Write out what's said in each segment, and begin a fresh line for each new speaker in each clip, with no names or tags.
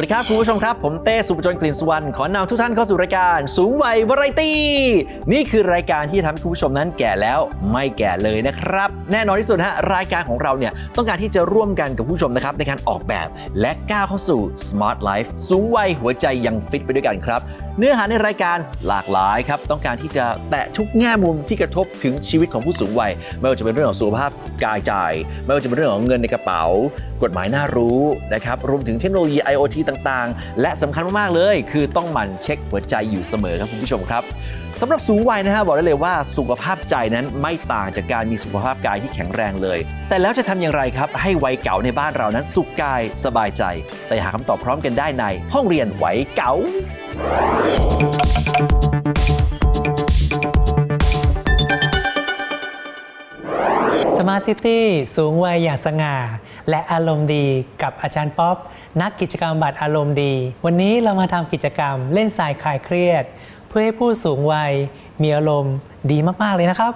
วัสดีครับ คุณผู้ชมครับ ผมเต้สุปจนกลิ่นสุวรรณขอนำทุกท่านเข้าสู่รายการ สูงวัยวาไรตี้ นี่คือรายการที่ทำให้คุณผู้ชมนั้นแก่แล้วไม่แก่เลยนะครับ แน่นอนที่สุดฮะรายการของเราเนี่ยต้องการที่จะร่วมกันกับผู้ชมนะครับในการออกแบบและก้าวเข้าสู่ Smart Life สูงวัยหัวใจยังฟิตไปด้วยกันครับ เนื้อหาในรายการหลากหลายครับต้องการที่จะแตะทุกแง่มุมที่กระทบถึงชีวิตของผู้สูงวัยไม่ว่าจะเป็นเรื่องของสุขภาพกายใจ ไม่ว่าจะเป็นเรื่องของเงินในกระเป๋า กฎหมายน่ารู้นะครับรวมถึงเทคโนโลยี IoT ต่างๆ และสำคัญมากๆเลย คือต้องหมั่นเช็คหัวใจอยู่เสมอครับคุณผู้ชมครับสำหรับสูงวัยนะฮะบอกได้เลยว่าสุขภาพใจนั้นไม่ต่างจากการมีสุขภาพกายที่แข็งแรงเลย แต่แล้วจะทำอย่างไรครับ ให้วัยเก่าในบ้านเรานั้นสุขกายสบายใจแต่หาคำตอบพร้อมกันได้ใน ห้องเรียนวัยเก่า
สมาร์ทซิตี้สูงวัยอย่างสง่า และอารมณ์ดีกับอาจารย์ป๊อปนักกิจกรรมบัตรอารมณ์ดี วันนี้เรามาทำกิจกรรมเล่นทรายคลายเครียด เพื่อให้ผู้สูงวัยมีอารมณ์ดีมาก ๆ เลยนะครับ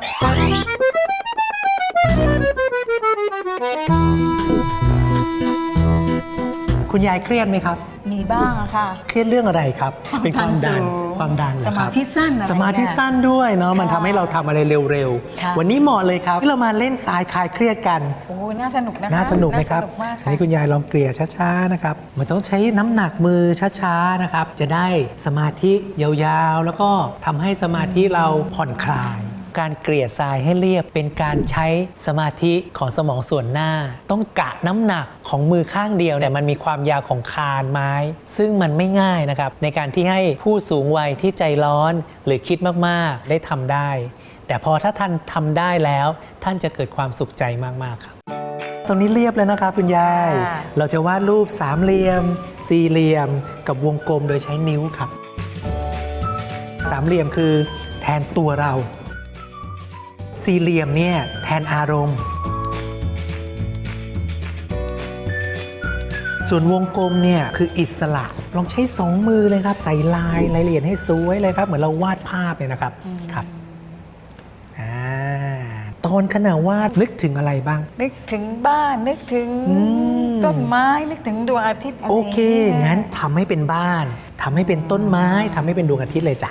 คุณยายเครียดไหมครับ
มีบ้างอะค่ะ
เครียดเรื่องอะไรครับ เป็นความดัน
สูง
ความดันเหรอ
ส
ค
มา
รับ
ธิสั้นอะไร
สมาธิสั้นด้วยเนาะมัน
ค่ะ
ทำให้เราทำอะไรเร็ว
ค่ะ
ๆ วันนี้เหมาะเลยครับที่เรามาเล่นทรายคลายเครียดกัน
โอ้น่าสนุกนะคะ
น่าสนุกไหมครับา
สนุกมาก
อัน
ค่ะ
นี้คุณยายลองเกลี่ยช้าๆนะครับ มันต้องใช้น้ำหนักมือช้าๆนะครับ จะได้สมาธิยาวๆ แล้วก็ทำให้สมาธิเราผ่อนคลาย การเกลี่ยทรายให้เรียบ เป็นการใช้สมาธิของสมองส่วนหน้า ต้องกะน้ำหนักของมือข้างเดียวแต่มันมีความยาวของคานไม้ ซึ่งมันไม่ง่ายนะครับ ในการที่ให้ผู้สูงวัยที่ใจร้อนหรือคิดมากๆได้ทำได้ แต่พอถ้าท่านทำได้แล้ว ท่านจะเกิดความสุขใจมากๆครับตรงนี้เรียบแล้วนะครับคุณยาย
ค่ะ
เราจะวาดรูปสามเหลี่ยม สี่เหลี่ยม กับวงกลมโดยใช้นิ้วครับ สามเหลี่ยมคือแทนตัวเรา สี่เหลี่ยมเนี่ยแทนอารมณ์ ส่วนวงกลมเนี่ยคืออิสระ ลองใช้สองมือเลยครับ ใส่ลายรายละเอียดให้สวยเลยครับ เหมือนเราวาดภาพเลยนะครับครับอ่าตอนขณะวาดนึกถึงอะไรบ้าง
นึกถึงบ้านนึกถึง
อืม
ต้นไม้นึกถึงดวงอาทิตย์ะไร
โอเค
ย่างงี้ย
งั้นทำให้เป็นบ้านทำให้เป็นต้นไม้ทำให้เป็นดวงอาทิตย์เลยจ้ะ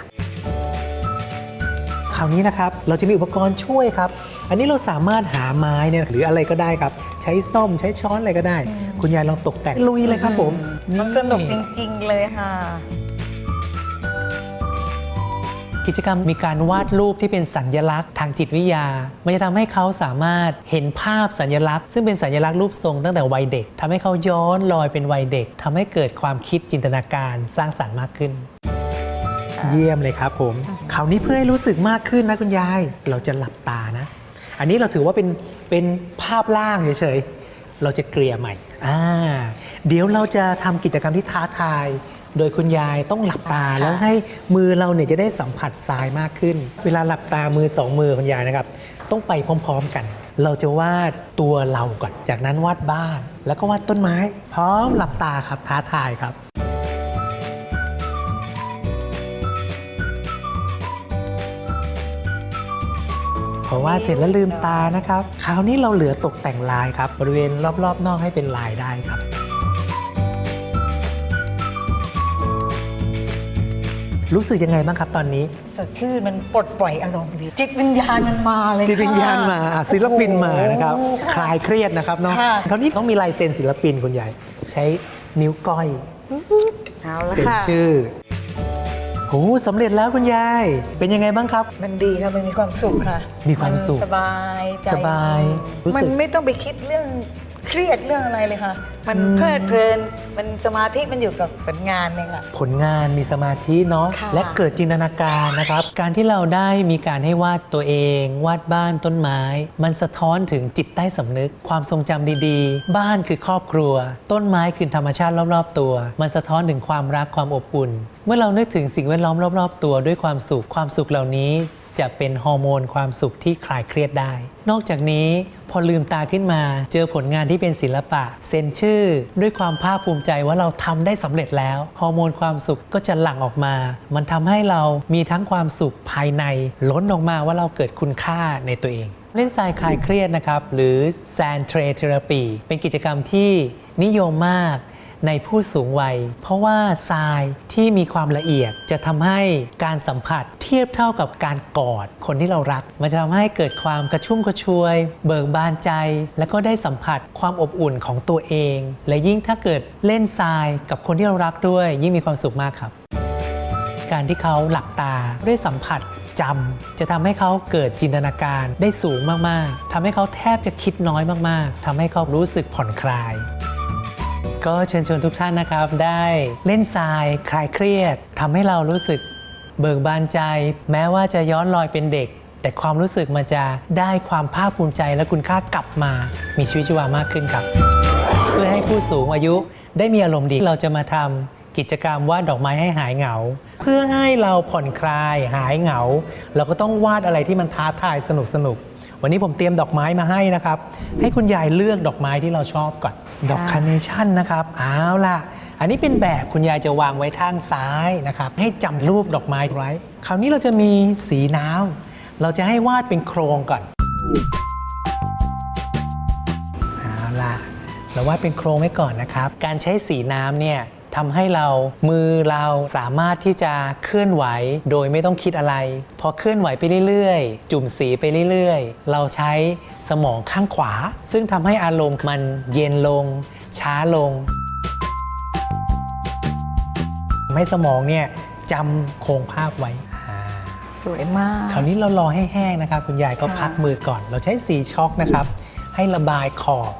คราวนี้นะครับเราจะมีอุปกรณ์ช่วยครับ อันนี้เราสามารถหาไม้เนี่ยหรืออะไรก็ได้ครับ ใช้ส้อมใช้ช้อนอะไรก็ได้ คุณยายลองตกแต่งลุยเลยครับผม
มันสนุกจริงๆเลยค่ะ
กิจกรรมมีการวาดรูปที่เป็นสัญญลักษณ์ทางจิตวิทยา มันจะทำให้เขาสามารถเห็นภาพสัญญลักษณ์ ซึ่งเป็นสัญลักษณ์รูปทรงตั้งแต่วัยเด็กทำให้เขาย้อนลอยเป็นวัยเด็กทำให้เกิดความคิดจินตนาการสร้างสรรค์มากขึ้น เยี่ยมเลยครับผม คราวนี้เพื่อให้รู้สึกมากขึ้นนะคุณยาย เราจะหลับตานะ อันนี้เราถือว่าเป็นเป็นภาพล่างเฉยๆ เราจะเกลี่ยใหม่ อ่า เดี๋ยวเราจะทำกิจกรรมที่ท้าทาย โดยคุณยายต้องหลับตา
ค่ะ
แล้วให้มือเราเนี่ยจะได้สัมผัสทรายมากขึ้น เวลาหลับตามือสองมือคุณยายนะครับ ต้องไปพร้อม ๆกัน เราจะวาดตัวเราก่อน จากนั้นวาดบ้าน แล้วก็วาดต้นไม้ พร้อมหลับตาครับท้าทายครับ อวาดเสร็จแล้วลืมตานะครับคราวนี้เราเหลือตกแต่งลายครับ บริเวณรอบๆนอกให้เป็นลายได้ครับรู้สึกยังไงบ้างครับตอนนี้
สดชื่นมันปลดปล่อยอารมณ์ดี จิตวิญญาณมันมาเลย
จิตวิญญาณมาอะศิลปินมานะครับ
โอ้โห
คลายเครียดนะครับเนาะ
ค่ะ
คราวนี้ต้องมีลายเซ็นศิลปินคุณใหญ่ ใช้นิ้วก้อย
เอาละ
เซ็น
ค่ะ
ชื่อ โอ้สำเร็จแล้วคุณยาย เป็นยังไงบ้างครับ
มันดีค่ะมันมีความสุขค่ะ
มีความสุข
นสบายใจ
สบายรู้สึก
มันไม่ต้องไปคิดเรื่อง เครียดเรื่องอะไรเลยค่ะ มันเพลิดเพลิน มันสมาธิมันอยู่กับผลงานเนี่ยค่ะ
ผลงานมีสมาธิเนาะ
ค่ะ
และเกิดจินตนาการนะครับ การที่เราได้มีการให้วาดตัวเอง วาดบ้านต้นไม้ มันสะท้อนถึงจิตใต้สำนึก ความทรงจำดีๆ บ้านคือครอบครัว ต้นไม้คือธรรมชาติรอบๆ ตัว มันสะท้อนถึงความรักความอบอุ่น เมื่อเรานึกถึงสิ่งแวดล้อมรอบ ๆ ตัวด้วยความสุขความสุขเหล่านี้ จะเป็นฮอร์โมนความสุขที่คลายเครียดได้ นอกจากนี้พอลืมตาขึ้นมา เจอผลงานที่เป็นศิลปะ เซ็นชื่อ ด้วยความภาคภูมิใจว่าเราทำได้สำเร็จแล้ว ฮอร์โมนความสุขก็จะหลั่งออกมา มันทำให้เรามีทั้งความสุขภายใน ล้นออกมาว่าเราเกิดคุณค่าในตัวเอง เล่นทรายคลายเครียดนะครับ หรือ Sand Tray Therapy เป็นกิจกรรมที่นิยมมาก ในผู้สูงวัย เพราะว่าทรายที่มีความละเอียดจะทำให้การสัมผัสเทียบเท่ากับการกอดคนที่เรารัก มันจะทำให้เกิดความกระชุ่มกระชวย เบิกบานใจ แล้วก็ได้สัมผัสความอบอุ่นของตัวเอง และยิ่งถ้าเกิดเล่นทรายกับคนที่เรารักด้วย ยิ่งมีความสุขมากครับ การที่เขาหลับตาได้สัมผัสจำจะทำให้เขาเกิดจินตนาการได้สูงมาก ๆทำให้เขาแทบจะคิดน้อยมาก ๆทำให้เขารู้สึกผ่อนคลาย ก็เชิญชวนทุกท่านนะครับ ได้เล่นทรายคลายเครียดทำให้เรารู้สึกเบิกบานใจ แม้ว่าจะย้อนลอยเป็นเด็ก แต่ความรู้สึกมันจะได้ความภาคภูมิใจและคุณค่ากลับมา มีชีวิตชีวามากขึ้นครับ เพื่อให้ผู้สูงอายุได้มีอารมณ์ดีเราจะมาทำกิจกรรมวาดดอกไม้ให้หายเหงา เพื่อให้เราผ่อนคลายหายเหงา เราก็ต้องวาดอะไรที่มันท้าทายสนุกสนุกๆวันนี้ผมเตรียมดอกไม้มาให้นะครับ ให้คุณยายเลือกดอกไม้ที่เราชอบก่อน ดอกคาร์เนชั่นนะครับเอาล่ะ อันนี้เป็นแบบคุณยายจะวางไว้ทางซ้ายนะครับ ให้จำรูปดอกไม้ไว้ คราวนี้เราจะมีสีน้ำเราจะให้วาดเป็นโครงก่อนเอาล่ะ เราวาดเป็นโครงไว้ก่อนนะครับ การใช้สีน้ำเนี่ย ทำให้เรามือเราสามารถที่จะเคลื่อนไหวโดยไม่ต้องคิดอะไร พอเคลื่อนไหวไปเรื่อยๆ จุ่มสีไปเรื่อยๆ เราใช้สมองข้างขวา ซึ่งทำให้อารมณ์มันเย็นลง ช้าลงทำให้สมองเนี่ยจำโครงภาพไว้อ่า
สวยมาก
คราวนี้เรารอให้แห้งนะครับ คุณยายก็
ค่ะ
พักมือก่อน เราใช้สีช็อกนะครับ ให้ระบายขอบ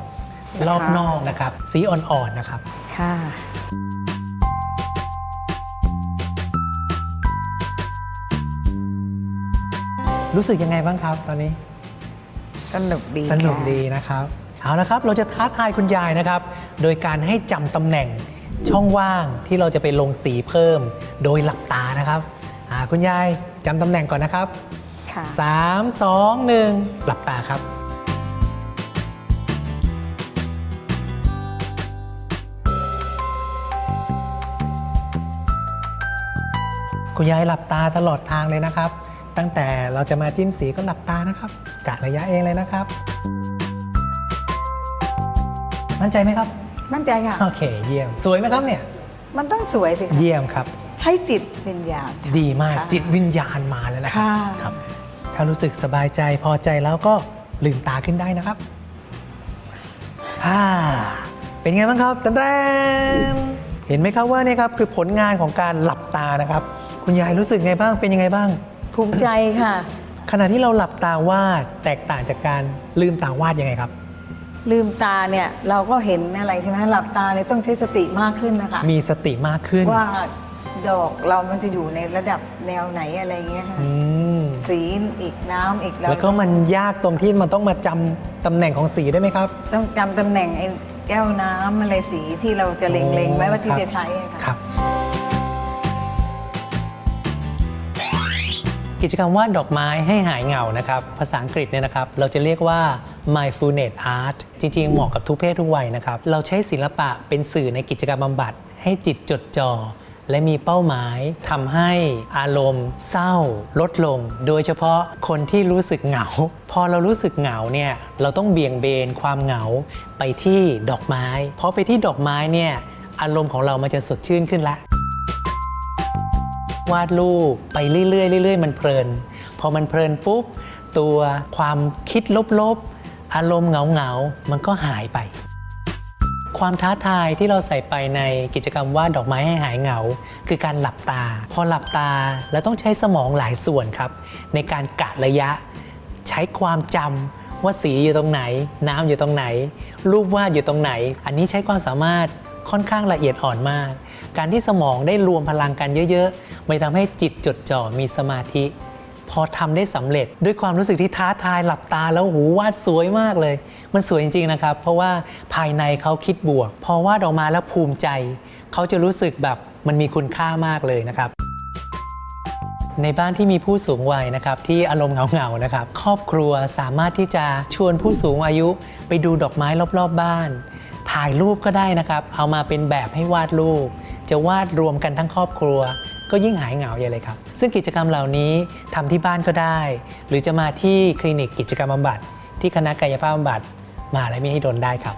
นะคะ
รอบนอกนะครับ สีอ่อนๆนะครับ
ค่ะ
รู้สึกยังไงบ้างครับตอนนี้
สนุกดี
สนุก
ค่ะ
ดีนะครับ เอาละครับ เราจะท้าทายคุณยายนะครับ โดยการให้จำตำแหน่งช่องว่างที่เราจะไปลงสีเพิ่ม โดยหลับตานะครับอ่าคุณยายจำตำแหน่งก่อนนะครับ
ค่ะ
3 2 1 หลับตาครับ คุณยายหลับตาตลอดทางเลยนะครับ ตั้งแต่เราจะมาจิ้มสีก็หลับตานะครับกะระยะเองเลยนะครับ มั่นใจไหมครับ
มั่นใจค่ะ
โอเค เยี่ยม สวยไหมครับเนี่ย
มันต้องสวยสิคะ
เยี่ยมครับ
ใช้จิตวิญญาณ
ดีมาก
ค่ะ
จิตวิญญาณมาแล้วนะครั
ค่ะ
ครับ ถ้ารู้สึกสบายใจพอใจแล้วก็ลืมตาขึ้นได้นะครับอ่าเป็นไงบ้างครับตันแรนเห็นไหมครับว่าเนี่ยครับคือผลงานของการหลับตานะครับ คุณยายรู้สึกไงบ้างเป็นยังไงบ้าง
ภูมิใจค่ะ
ขณะที่เราหลับตาวาดแตกต่างจากการลืมตาวาดยังไงครับ
ลืมตาเนี่ยเราก็เห็นอะไรใช่ไหมหลับตาเนี่ยต้องใช้สติมากขึ้นนะคะ
มีสติมากขึ้น
ว่าดอกเรามันจะอยู่ในระดับแนวไหนอะไรเงี้ยค่ะ
อืม
สีอีกน้ำอีก
แล้วก็มันยากตรงที่มันต้องมาจำตำแหน่งของสีได้ไหมครับ
ต้องจำตำแหน่งไอ้แก้วน้ำอะไรสีที่เราจะเล็งๆไว้ว่าที่
ครับ
จะใช้อะค่ะ
ครับ กิจกรรมวาดดอกไม้ให้หายเหงานะครับ ภาษาอังกฤษเนี่ยนะครับ เราจะเรียกว่า mindfulness art จริง ๆ เหมาะกับทุกเพศทุกวัยนะครับ เราใช้ศิลปะเป็นสื่อในกิจกรรมบำบัด ให้จิตจดจ่อและมีเป้าหมายทำให้อารมณ์ เศร้า ลดลง โดยเฉพาะคนที่รู้สึกเหงา พอเรารู้สึกเหงาเนี่ยเราต้องเบี่ยงเบนความเหงาไปที่ดอกไม้ เพราะไปที่ดอกไม้เนี่ยอารมณ์ของเรามันจะสดชื่นขึ้นละ วาดรูปไปเรื่อยๆเรื่อยๆ มันเพลิน พอมันเพลินปุ๊บ ตัวความคิดลบๆ อารมณ์เหงาๆ มันก็หายไป ความท้าทายที่เราใส่ไปในกิจกรรมวาดดอกไม้ให้หายเหงา คือการหลับตา พอหลับตาเราต้องใช้สมองหลายส่วนครับ ในการกะระยะ ใช้ความจำว่าสีอยู่ตรงไหน น้ำอยู่ตรงไหน รูปวาดอยู่ตรงไหน อันนี้ใช้ความสามารถค่อนข้างละเอียดอ่อนมาก การที่สมองได้รวมพลังกันเยอะๆมันทำให้จิตจดจ่อมีสมาธิ พอทำได้สำเร็จด้วยความรู้สึกที่ท้าทายหลับตาแล้วหูวาดสวยมากเลย มันสวยจริงๆนะครับ เพราะว่าภายในเขาคิดบวก พอวาดออกมาแล้วภูมิใจ เขาจะรู้สึกแบบมันมีคุณค่ามากเลยนะครับในบ้านที่มีผู้สูงวัยนะครับที่อารมณ์เหงาๆนะครับ ครอบครัวสามารถที่จะชวนผู้สูงอายุไปดูดอกไม้รอบๆบบ้าน ถ่ายรูปก็ได้นะครับ เอามาเป็นแบบให้วาดรูป จะวาดรวมกันทั้งครอบครัว ก็ยิ่งหายเหงาใหญ่เลยครับ ซึ่งกิจกรรมเหล่านี้ทำที่บ้านก็ได้ หรือจะมาที่คลินิกกิจกรรมบำบัด ที่คณะกายภาพบำบัดมหาลัยมหิดนได้ครับ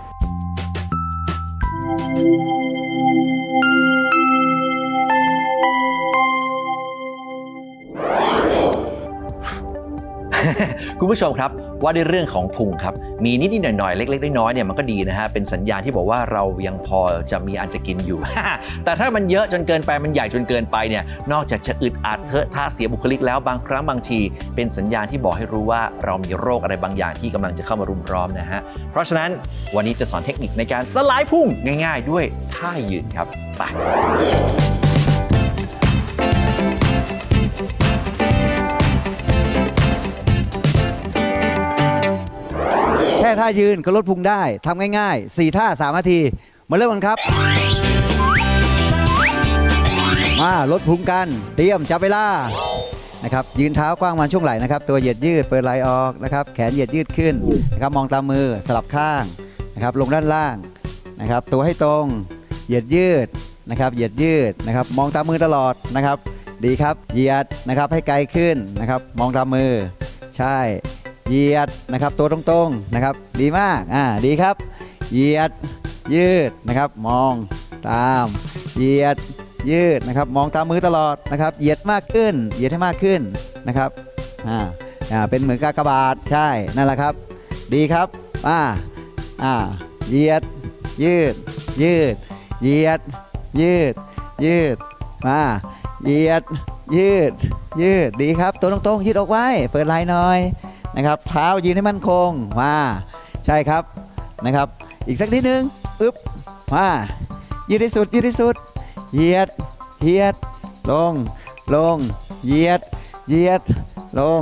คุณผู้ชมครับว่าในเรื่องของพุงครับมีนิดๆหน่อยๆ เล็กๆน้อยๆเนี่ยมันก็ดีนะฮะเป็นสัญญาณที่บอกว่าเรายังพอจะมีอันจะกินอยู่ แต่ถ้ามันเยอะจนเกินไปมันใหญ่จนเกินไปเนี่ยนอกจากจะอึดอัดเทอะท่าเสียบุคลิกแล้วบางครั้งบางที เป็นสัญญาณที่บอกให้รู้ว่าเรามีโรคอะไรบางอย่างที่กำลังจะเข้ามารุมร้อมนะฮะเพราะฉะนั้นวันนี้จะสอนเทคนิคในการสลายพุงง่าย ๆ ด้วยท่ายืนครับไป
ค่ท่ายืนก็ลดพุงได้ทำง่ายๆ 4 ท่า 3 นาที มาเริ่มกันครับ มาลดพุงกัน เตรียมจับเวลานะครับยืนเท้ากว้างมันช่วงไหล่นะครับ ตัวเหยียดยืดเปิดไหล่ออกนะครับ แขนเหยียดยืดขึ้นนะครับมองตามมือสลับข้างนะครับ ลงด้านล่างนะครับ ตัวให้ตรงเหยียดยืดนะครับ เหยียดยืดนะครับ มองตามมือตลอดนะครับ ดีครับเหยียดนะครับให้ไกลขึ้นนะครับ มองตามมือ ใช่ เหยียดนะครับ ตัวตรงๆนะครับ ดีมากอ่าดีครับ เหยียดยืดนะครับ มองตาม เหยียดยืดนะครับ มองตามมือตลอดนะครับ เหยียดมากขึ้น เหยียดให้มากขึ้นนะครับอ่าอ่าเป็นเหมือนกากบาทใช่นั่นแหละครับ ดีครับอ่าอ่าเหยียดยืด ยืด เหยียด ยืด ยืดมาเหยียด ยืด ยืด ดีครับ ตัวตรงๆยืดออกไว้ เปิดไหล่หน่อย นะครับเท้ายืนให้มั่นคงมาใช่ครับนะครับ อีกสักนิดนึงอึ๊บมายืดที่สุดยืดที่สุดเหยียดเหยียดลงลงเหยียดเหยียดลง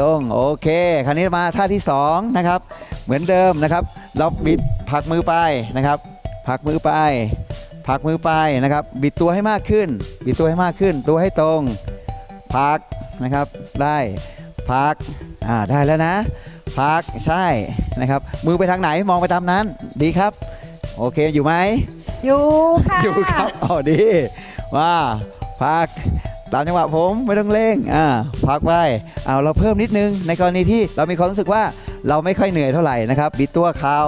ลงโอเค คราวนี้มาท่าที่สองนะครับเหมือนเดิมนะครับ เราบิดผักมือไปนะครับผักมือไปผักมือไปนะครับ บิดตัวให้มากขึ้น บิดตัวให้มากขึ้น ตัวให้ตรงผักนะครับได้ผัก อ่าได้แล้วนะ พักใช่นะครับ มือไปทางไหนมองไปตามนั้น ดีครับ โอเคอยู่ไหม
อยู่ค่ะ
อยู่ครับอ๋อดีว่าพักตามจังหวะผมไม่ต้องเร่งอ่าพักไปเอาเราเพิ่มนิดนึง ในกรณีที่เรามีความรู้สึกว่าเราไม่ค่อยเหนื่อยเท่าไหร่นะครับบิดตัวเข่า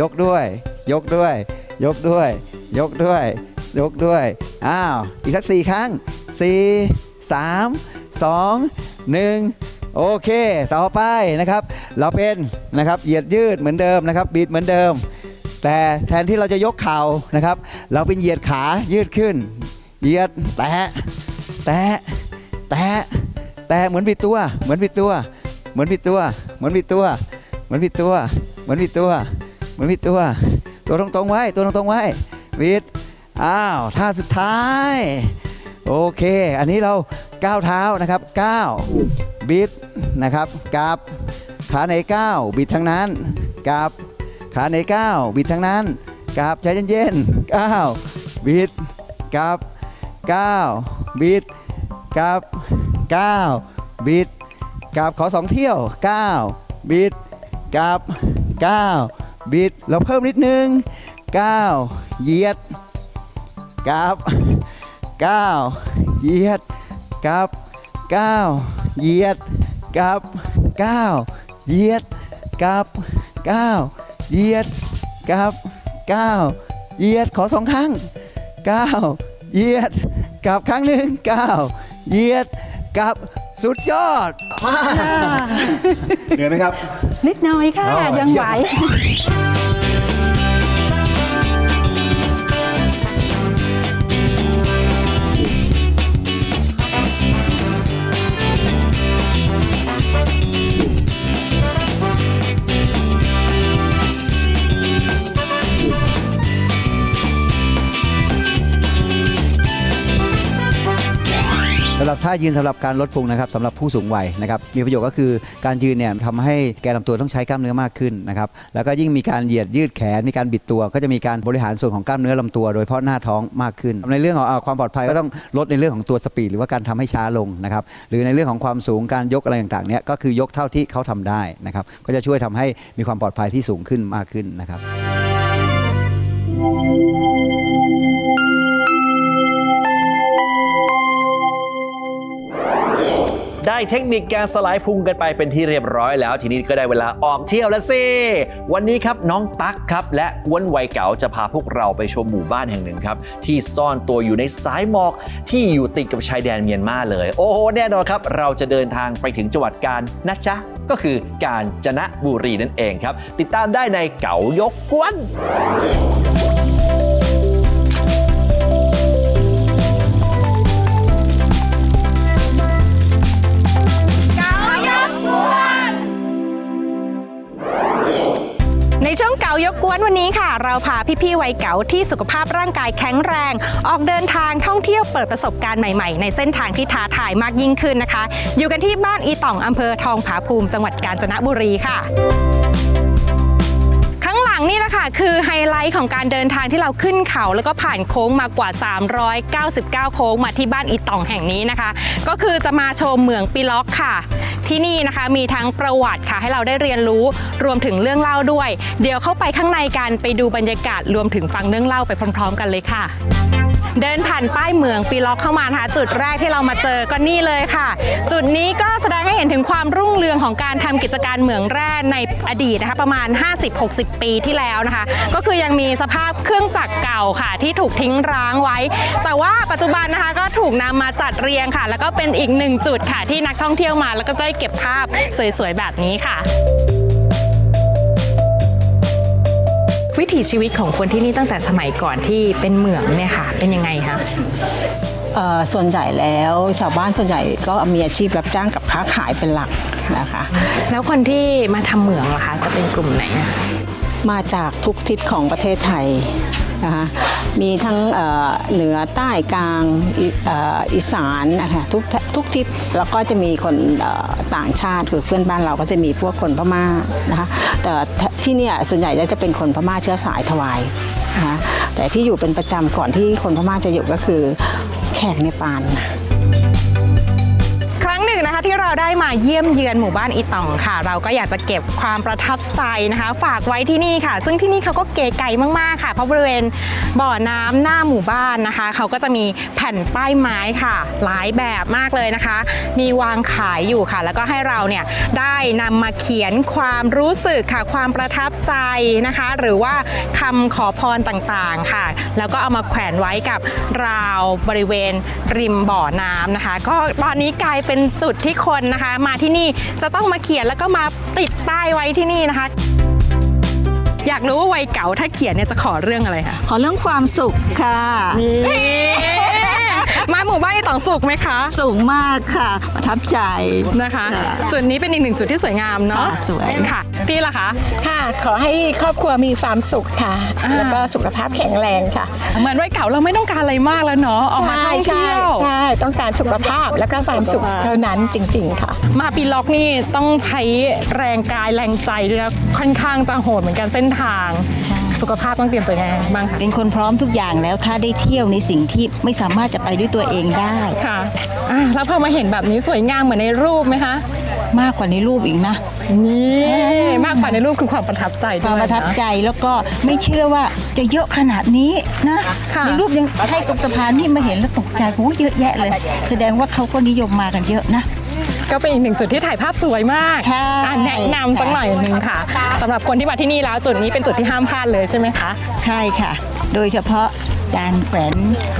ยกด้วย ยกด้วย ยกด้วย ยกด้วย ยกด้วยอ้าวอีกสักสี่ครั้งสี่สามสองหนึ่ง โอเคต่อไปนะครับ เราเป็นนะครับเหยียดยืดเหมือนเดิมนะครับบิดเหมือนเดิม แต่แทนที่เราจะยกเข่านะครับ เราเป็นเหยียดขายืดขึ้น เหยียดแตะแตะแตะแตะเหมือนบิดตัว เหมือนบิดตัว เหมือนบิดตัว เหมือนบิดตัว เหมือนบิดตัว เหมือนบิดตัว เหมือนบิดตัว ตัวตรงๆไว้ตัวตรงๆไว้บิดอ้าวท่าสุดท้ายโอเค อันนี้เราก้าวเท้านะครับก้าวบิด นะครับกับขาไหนก้าวบิดทางนั้นกับขาไหนก้าวบิดทางนั้นกับใจเย็นๆก้าวบิดกับก้าวบิดกับก้าวบิดกับขอสองเที่ยวก้าวบิดกับก้าวบิดเราเพิ่มนิดนึงก้าวเหยียดกับก้าวเหยียดกับก้าวเหยียด กับก้าวเหยียดกับก้าวเหยียดกับก้าวเหยียดขอสองครั้งก้าวเหยียดกับครั้งหนึ่งก้าวเหยียดกับสุดยอดมาเหนื่อยไหมครับ
นิดหน่อยค่ะ
อ๋อ
ยังไหว
หรับท่ายืนสำหรับการลดพุงนะครับสำหรับผู้สูงวัยนะครับมีประโยชน์ก็คือการยืนเนี่ยทำให้แกนลำตัวต้องใช้กล้ามเนื้อมากขึ้นนะครับแล้วก็ยิ่งมีการเหยียดยืดแขนมีการบิดตัว ก็จะมีการบริหารส่วนของกล้ามเนื้อลำตัว โดยเฉพาะหน้าท้องมากขึ้น ในเรื่องของความปลอดภัยก็ต้องลดในเรื่องของตัวสปีดหรือว่าการทำให้ช้าลงนะครับหรือในเรื่องของความสูงการยกอะไรต่างๆเนี่ยก็คือยกเท่าที่เขาทำได้นะครับก็จะช่วยทำให้มีความปลอดภัยที่สูงขึ้นมากขึ้นนะครับ
ได้เทคนิคการสลายพุงกันไปเป็นที่เรียบร้อยแล้ว ทีนี้ก็ได้เวลาออกเที่ยวแล้วสิ วันนี้ครับน้องตั๊กครับ และอ้วนวัยเก๋าจะพาพวกเราไปชมหมู่บ้านแห่งหนึ่งครับ ที่ซ่อนตัวอยู่ในสายหมอกที่อยู่ติดกับชายแดนเมียนมาเลย โอ้โหแน่นอนครับ เราจะเดินทางไปถึงจังหวัดกาญนะจ๊ะก็คือการจนบุรีนั่นเองครับ ติดตามได้ในเก๋ายกกวน
วนวันนี้ค่ะ เราพาพี่ๆวัยเก๋าที่สุขภาพร่างกายแข็งแรง ออกเดินทางท่องเที่ยวเปิดประสบการณ์ใหม่ๆ ในเส้นทางที่ท้าทายมากยิ่งขึ้นนะคะ อยู่กันที่บ้านอีต่องอำเภอทองผาภูมิจังหวัดกาญจนบุรีค่ะางหลังนี่แหละค่ะ คือไฮไลท์ของการเดินทางที่เราขึ้นเขาแล้วก็ผ่านโค้งมากว่า 399 โค้งมาที่บ้านอีต่องแห่งนี้นะคะ ก็คือจะมาชมเหมืองปิล็อกค่ะ ที่นี่นะคะมีทั้งประวัติค่ะให้เราได้เรียนรู้รวมถึงเรื่องเล่าด้วย เดี๋ยวเข้าไปข้างในกันไปดูบรรยากาศรวมถึงฟังเรื่องเล่าไปพร้อม ๆ กันเลยค่ะ เดินผ่านป้ายเหมืองปีล็อกเข้ามานะคะจุดแรกที่เรามาเจอก็นี่เลยค่ะ จุดนี้ก็แสดงให้เห็นถึงความรุ่งเรืองของการทำกิจการเหมืองแร่ในอดีตนะคะประมาณ 50-60 ปีที่แล้วนะคะ ก็คือยังมีสภาพเครื่องจักรเก่าค่ะ ที่ถูกทิ้งร้างไว้ แต่ว่าปัจจุบันนะคะก็ถูกนำมาจัดเรียงค่ะ แล้วก็เป็นอีกหนึ่งจุดค่ะที่นักท่องเที่ยวมา แล้วก็ได้เก็บภาพสวยๆแบบนี้ค่ะ วิถีชีวิตของคนที่นี่ตั้งแต่สมัยก่อนที่เป็นเหมืองเนี่ยค่ะ เป็นยังไงคะ
เอ่อส่วนใหญ่แล้วชาวบ้านส่วนใหญ่ก็มีอาชีพรับจ้างกับค้าขายเป็นหลักนะคะ
แล้วคนที่มาทำเหมืองล่ะคะจะเป็นกลุ่มไหนอะ
มาจากทุกทิศของประเทศไทยนะคะ มีทั้งเหนือใต้กลางอีสานนะคะทุกทุกทิศแล้วก็จะมีคนต่างชาติคือเพื่อนบ้านเราก็จะมีพวกคนพม่านะคะแต่ที่เนี่ยส่วนใหญ่จะเป็นคนพม่าเชื้อสายถวายนะคะแต่ที่อยู่เป็นประจำก่อนที่คนพม่าจะอยู่ก็คือแขกในปาน
นะ นะคะที่เราได้มาเยี่ยมเยือนหมู่บ้านอีตองค่ะ เราก็อยากจะเก็บความประทับใจนะคะ ฝากไว้ที่นี่ค่ะ ซึ่งที่นี่เขาก็เก๋ไก่มากๆค่ะ เพราะบริเวณบ่อน้ำหน้าหมู่บ้านนะคะ เขาก็จะมีแผ่นป้ายไม้ค่ะ หลายแบบมากเลยนะคะ มีวางขายอยู่ค่ะ แล้วก็ให้เราเนี่ยได้นำมาเขียนความรู้สึกค่ะ ความประทับใจนะคะ หรือว่าคำขอพรต่างๆค่ะ แล้วก็เอามาแขวนไว้กับราวบริเวณริมบ่อน้ำนะคะ ก็ตอนนี้กลายเป็นจุดที่คนนะคะ มาที่นี่จะต้องมาเขียนแล้วก็มาติดป้ายไว้ที่นี่นะคะ อยากรู้ว่าวัยเก่าถ้าเขียนเนี่ยจะขอเรื่องอะไรคะ
ขอเรื่องความสุขค่ะ
มา หมู่บ้านต่องสุขไหมคะ
สูงมากค่ะประทับใจ
นะคะ
ค่ะ
จุดนี้เป็นอีกหนึ่งจุดที่สวยงามเนาะ
ค่ะสวย
ค่ะพี่ล่ะคะ
ค่ะขอให้ครอบครัวมีความสุขค่ะ
อ่า
แล้วก็สุขภาพแข็งแรงค่ะ
เหมือนวัยเก่าเราไม่ต้องการอะไรมากแล้วเนาะออกมาท่อง
ใช่
เที่ยว
ใช่ต้องการสุขภาพแล้วก็ความสุขเท่านั้นจริง ๆ ค่ะ
มาปีล็อกนี่ต้องใช้แรงกายแรงใจด้วยนะค่อนข้างจะโหดเหมือนกันเส้นทาง สุขภาพต้องเตรียมตัวยังไงบ้างคะ
เป็นคนพร้อมทุกอย่างแล้วถ้าได้เที่ยวในสิ่งที่ไม่สามารถจะไปด้วยตัวเองได้
ค่ะอะแล้วพอมาเห็นแบบนี้สวยงามเหมือนในรูปไหมคะ
มากกว่าในรูปอีกนะ
นี่มากกว่าในรูปคือความประทับใจ
ค
ด้
วาม
วย
ประทับ
นะ
ใจแล้วก็ไม่เชื่อว่าจะเยอะขนาดนี้นะ
ค่ะ
ในรูปยังใช่ตรงสะพานนี่มาเห็นแล้วตกใจโอ้เยอะแยะเลย แสดงว่าเขาก็นิยมมากันเยอะนะ
ก็เป็นอีกหนึ่งจุดที่ถ่ายภาพสวยมาก
ใช่
อะแนะนำสักหน่อยหนึ่งค่ะสำหรับคนที่มาที่นี่แล้วจุดนี้เป็นจุดที่ห้ามพลาดเลยใช่ไหมคะ
ใช่ค่ะ โดยเฉพาะการแขวน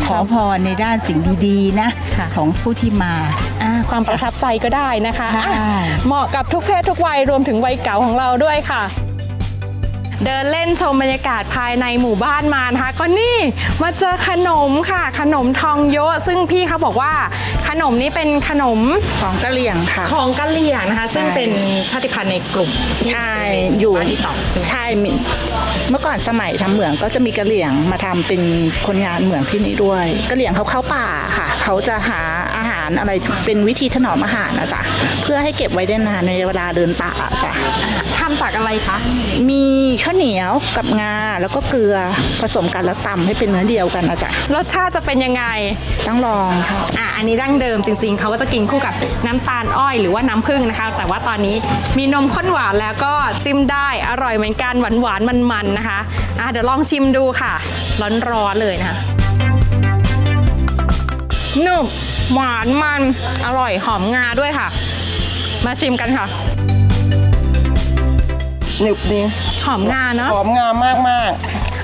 ขอพรในด้านสิ่งดีๆนะ
ค่ะ
ของผู้ที่มา
อะความประทับใจก็ได้นะคะ
ใช่
อะเหมาะกับทุกเพศทุกวัยรวมถึงวัยเก่าของเราด้วยค่ะ เดินเล่นชมบรรยากาศภายในหมู่บ้านมานะคะ ก็นี่มาเจอขนมค่ะ ขนมทองโยะซึ่งพี่เขาบอกว่าขนมนี้เป็นขนม
ของกะเหลี่ยงค่ะ
ของกะเหรี่ยงนะคะ ซึ่งเป็นชาติพันธุ์ในกลุ่ม
ใช่อยู่
บ้านที่ต่อใช่ไหม
ใช่มีเมื่อก่อนสมัยทำเหมืองก็จะมีกะเหลี่ยงมาทำเป็นคนงานเหมืองที่นี่ด้วยกะเหลี่ยงเขาเข้าป่าค่ะ เขาจะหาอาหารอะไรเป็นวิธีถนอมอาหารนะจ๊ะเพื่อให้เก็บไว้ได้นานในเวลาเดินป่าจ้ะ
ทำจากอะไรคะ
มีข้าวเหนียวกับงาแล้วก็เกลือผสมกันแล้วตำให้เป็นเนื้อเดียวกันนะจ๊ะ
รสชาติจะเป็นยังไง
ต้องลองค่ะ
อะอันนี้ดั้งเดิมจริง ๆเขาก็จะกินคู่กับน้ำตาลอ้อยหรือว่าน้ำผึ้งนะคะ แต่ว่าตอนนี้มีนมข้นหวานแล้วก็จิ้มได้อร่อยเหมือนกันหวานหวานๆมันๆนะคะอะเดี๋ยวลองชิมดูค่ะ ร้อนๆเลยนะคะนุ่ม หวานมันอร่อยหอมงาด้วยค่ะ มาชิมกันค่ะ
หนึบดี
หอมงาเนาะ
หอมงามมากมาก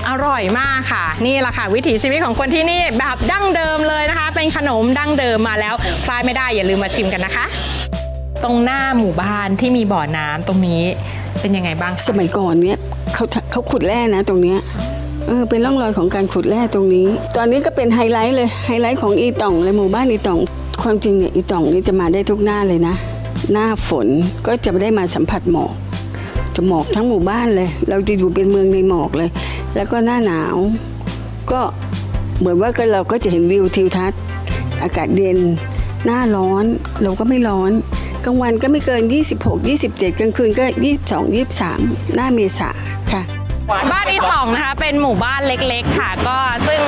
อร่อยมากค่ะ นี่แหละค่ะ วิถีชีวิตของคนที่นี่แบบดั้งเดิมเลยนะคะ เป็นขนมดั้งเดิมมาแล้วพลาดไม่ได้อย่าลืมมาชิมกันนะคะ ตรงหน้าหมู่บ้านที่มีบ่อน้ำตรงนี้เป็นยังไงบ้างคะ
สมัยก่อนเนี่ยเขาเขาขุดแร่นะตรงเนี้ย เออเป็นร่องรอยของการขุดแร่ตรงนี้ ตอนนี้ก็เป็นไฮไลท์เลยไฮไลท์ของอีต่องเลยหมู่บ้านอีต่อง ความจริงเนี่ยอีต่องนี่จะมาได้ทุกหน้าเลยนะ หน้าฝนก็จะได้มาสัมผัสหมอกจะหมอกทั้งหมู่บ้านเลย เราจะอยู่เป็นเมืองในหมอกเลย แล้วก็หน้าหนาว ก็เหมือนว่าก็เราก็จะเห็นวิวทิวทัศน์ อากาศเย็น หน้าร้อนเราก็ไม่ร้อนกลางวันก็ไม่เกิน 26 27 กลางคืนก็ 22 23 หน้าเมษา
บ้านอีต่องนะคะ เป็นหมู่บ้านเล็กๆ ค่ะ ก็ซึ่ง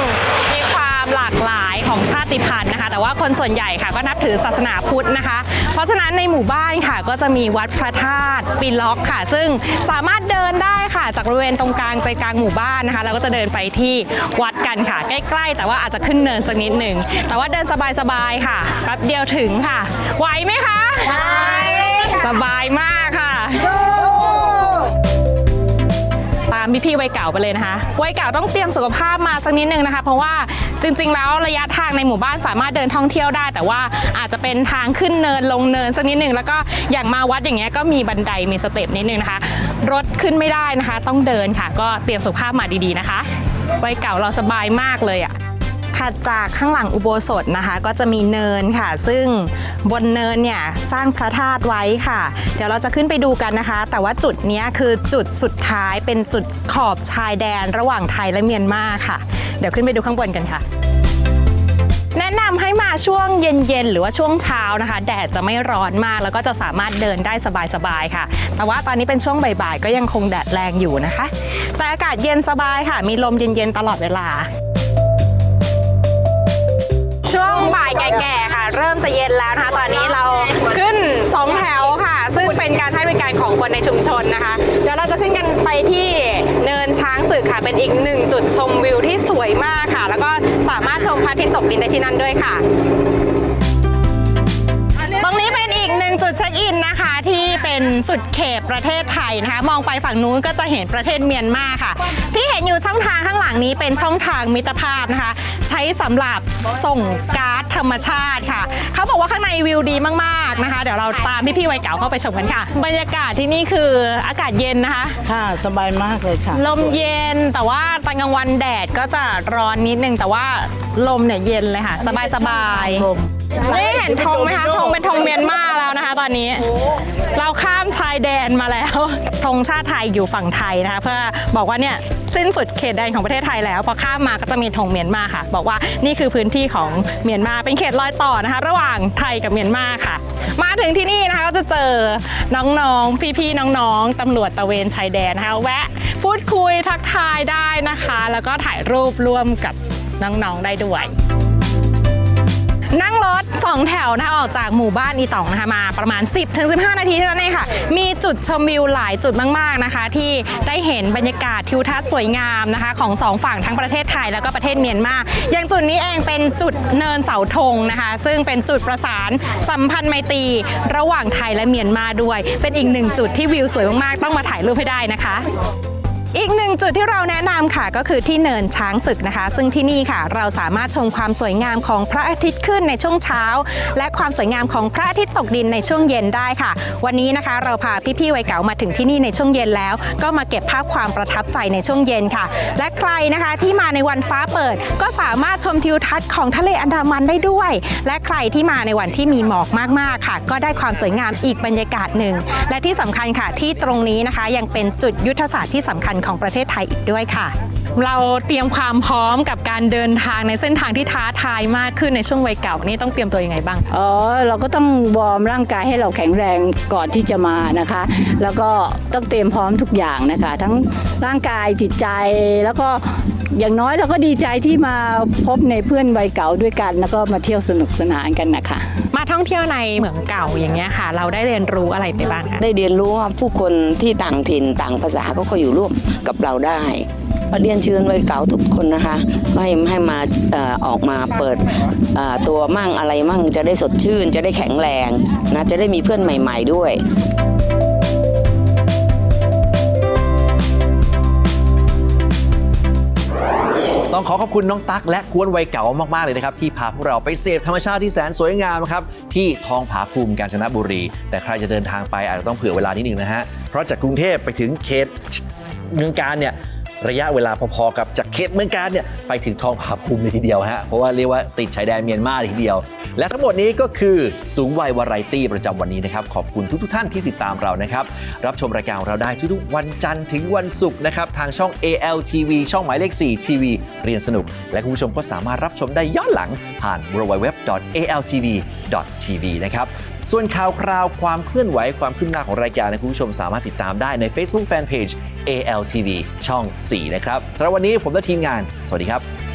มีความหลากหลายของชาติพันธุ์นะคะ แต่ว่าคนส่วนใหญ่ค่ะก็นับถือศาสนาพุทธนะคะ เพราะฉะนั้นในหมู่บ้านค่ะ ก็จะมีวัดพระธาตุปีล็อกค่ะ ซึ่งสามารถเดินได้ค่ะ จากบริเวณตรงกลางใจกลางหมู่บ้านนะคะแล้วก็จะเดินไปที่วัดกันค่ะ ใกล้ ๆ แต่ว่าอาจจะขึ้นเนินสักนิดหนึ่งแต่ว่าเดินสบายๆค่ะแป๊บเดียวถึงค่ะ ไหวไหมคะไหวสบายมาก ที่วัยเก่าไปเลยนะคะวัยเก่าต้องเตรียมสุขภาพมาสักนิดนึงนะคะ เพราะว่าจริง ๆ แล้วระยะทางในหมู่บ้านสามารถเดินท่องเที่ยวได้ แต่ว่าอาจจะเป็นทางขึ้นเนินลงเนินสักนิดนึงแล้วก็อย่างมาวัดอย่างเงี้ยก็มีบันไดมีสเต็ปนิดนึงนะคะ รถขึ้นไม่ได้นะคะ ต้องเดินค่ะ ก็เตรียมสุขภาพมาดีๆนะคะวัยเก่าเราสบายมากเลยอะ ถัดจากข้างหลังอุโบสถนะคะ ก็จะมีเนินค่ะ ซึ่งบนเนินเนี่ยสร้างพระธาตุไว้ค่ะ เดี๋ยวเราจะขึ้นไปดูกันนะคะ แต่ว่าจุดนี้คือจุดสุดท้ายเป็นจุดขอบชายแดนระหว่างไทยและเมียนมาค่ะ เดี๋ยวขึ้นไปดูข้างบนกันค่ะแนะนำให้มาช่วงเย็นๆ หรือว่าช่วงเช้านะคะ แดดจะไม่ร้อนมากแล้วก็จะสามารถเดินได้สบายๆ ค่ะ แต่ว่าตอนนี้เป็นช่วงบ่ายๆ ก็ยังคงแดดแรงอยู่นะคะ แต่อากาศเย็นสบายค่ะ มีลมเย็นๆ ตลอดเวลา ช่วงบ่ายแก่ๆค่ะ เริ่มจะเย็นแล้วนะคะ ตอนนี้เราขึ้น2แถวค่ะ ซึ่งเป็นการให้บริการของคนในชุมชนนะคะ เดี๋ยวเราจะขึ้นกันไปที่เนินช้างศึกค่ะ เป็นอีกหนึ่งจุดชมวิวที่สวยมากค่ะ แล้วก็สามารถชมพระอาทิตย์ตกดินได้ที่นั่นด้วยค่ะ เป็นสุดเขตประเทศไทยนะคะ มองไปฝั่งนู้นก็จะเห็นประเทศเมียนมาค่ะ ที่เห็นอยู่ช่องทางข้างหลังนี้เป็นช่องทางมิตรภาพนะคะ ใช้สำหรับส่งก๊าซธรรมชาติค่ะ เขาบอกว่าข้างในวิวดีมากๆนะคะ เดี๋ยวเราตามพี่ๆวัยเก่าเข้าไปชมกันค่ะ บรรยากาศที่นี่คืออากาศเย็นนะคะ
ค่ะสบายมากเลยค่ะ
ลมเย็นแต่ว่าตอนกลางวันแดดก็จะร้อนนิดนึงแต่ว่าลมเนี่ยเย็นเลยค่ะ สบายสบายๆ
ลม
นี่เห็นธงไหมคะธงเป็นธงเมียนมา แล้วนะคะตอนนี้ เราข้ามชายแดนมาแล้วธงชาติไทยอยู่ฝั่งไทยนะคะ เพื่อบอกว่าเนี่ยสิ้นสุดเขตแดนของประเทศไทยแล้วพอข้ามมาก็จะมีธงเมียนมาค่ะ บอกว่านี่คือพื้นที่ของเมียนมาเป็นเขตรอยต่อนะคะ ระหว่างไทยกับเมียนมาค่ะ มาถึงที่นี่นะคะก็จะเจอน้องๆ พี่ๆน้องๆตำรวจตะเวนชายแดนนะคะแวะพูดคุยทักทายได้นะคะ แล้วก็ถ่ายรูปร่วมกับน้องๆได้ด้วย นั่งรถ 2 แถวนะคะออกจากหมู่บ้านอีตองนะคะมาประมาณ 10ถึง15นาทีเท่านั้นเองค่ะ มีจุดชมวิวหลายจุดมาก ๆนะคะ ที่ได้เห็นบรรยากาศทิวทัศน์สวยงามนะคะ ของสองฝั่งทั้งประเทศไทยแล้วก็ประเทศเมียนมาอย่างจุดนี้เองเป็นจุดเนินเสาธงนะคะ ซึ่งเป็นจุดประสานสัมพันธ์ไมตรีระหว่างไทยและเมียนมาด้วย เป็นอีกหนึ่งจุดที่วิวสวยมากๆ ต้องมาถ่ายรูปให้ได้นะคะ อีกหนึ่งจุดที่เราแนะนำค่ะก็คือที่เนินช้างศึกนะคะ ซึ่งที่นี่ค่ะ เราสามารถชมความสวยงามของพระอาทิตย์ขึ้นในช่วงเช้า และความสวยงามของพระอาทิตย์ตกดินในช่วงเย็นได้ค่ะ วันนี้นะคะ เราพาพี่ๆวัยเก่ามาถึงที่นี่ในช่วงเย็นแล้ว ก็มาเก็บภาพความประทับใจในช่วงเย็นค่ะ และใครนะคะที่มาในวันฟ้าเปิด ก็สามารถชมทิวทัศน์ของทะเลอันดามันได้ด้วย และใครที่มาในวันที่มีหมอกมากๆค่ะ ก็ได้ความสวยงามอีกบรรยากาศหนึ่งและที่สำคัญค่ะที่ตรงนี้นะคะ ยังเป็นจุดยุทธศาสตร์ที่สำคัญของประเทศไทยอีกด้วยค่ะ เราเตรียมความพร้อมกับการเดินทางในเส้นทางที่ท้าทายมากขึ้นในช่วงวัยเก่านี่ต้องเตรียมตัวยังไงบ้าง
อ๋อ เราก็ต้องวอร์มร่างกายให้เราแข็งแรงก่อนที่จะมานะคะ แล้วก็ต้องเตรียมพร้อมทุกอย่างนะคะ ทั้งร่างกายจิตใจแล้วก็อย่างน้อยเราก็ดีใจที่มาพบในเพื่อนวัยเก่าด้วยกัน แล้วก็มาเที่ยวสนุกสนานกันนะคะ
มาท่องเที่ยวในเหมืองเก่าอย่างเงี้ยค่ะ เราได้เรียนรู้อะไรไปบ้างคะ
ได้เรียนรู้ว่าผู้คนที่ต่างถิ่นต่างภาษาก็ก็อยู่ร่วมกับเราได้ประเรียนเชิญไว้เก่าทุกคนนะคะให้ให้มาออกมาเปิดตัวมั่งอะไรมั่งจะได้สดชื่น จะได้แข็งแรงนะจะได้มีเพื่อนใหม่ ๆด้วย
ขอขอบคุณน้องตั๊กและกวนวัยเก่ามากๆเลยนะครับ ที่พาพวกเราไปเสพธรรมชาติที่แสนสวยงามครับที่ทองผาภูมิกาญจนบุรี แต่ใครจะเดินทางไปอาจจะต้องเผื่อเวลานิดนึงนะฮะเพราะจากกรุงเทพไปถึงเขตเมืองการเนี่ย ระยะเวลาพอๆกับจากเขตเมืองการเนี่ยไปถึงทองผาภูมิเลยทีเดียวฮะเพราะว่าเรียกว่าติดชายแดนเมียนมาเลยทีเดียว และทั้งหมดนี้ก็คือสูงวัยวาไรตี้ประจำวันนี้นะครับ ขอบคุณทุกๆท่านที่ติดตามเรานะครับ รับชมรายการของเราได้ทุกๆวันจันทร์ถึงวันศุกร์นะครับ ทางช่อง ALTV ช่องหมายเลข 4 ทีวีเรียนสนุก และคุณผู้ชมก็สามารถรับชมได้ย้อนหลังผ่าน www.altv.tv นะครับ ส่วนข่าวคราวความเคลื่อนไหวความขึ้นหน้าของรายการนะคุณผู้ชมสามารถติดตามได้ใน Facebook Fanpage ALTV ช่อง 4 นะครับสำหรับวันนี้ผมและทีมงาน สวัสดีครับ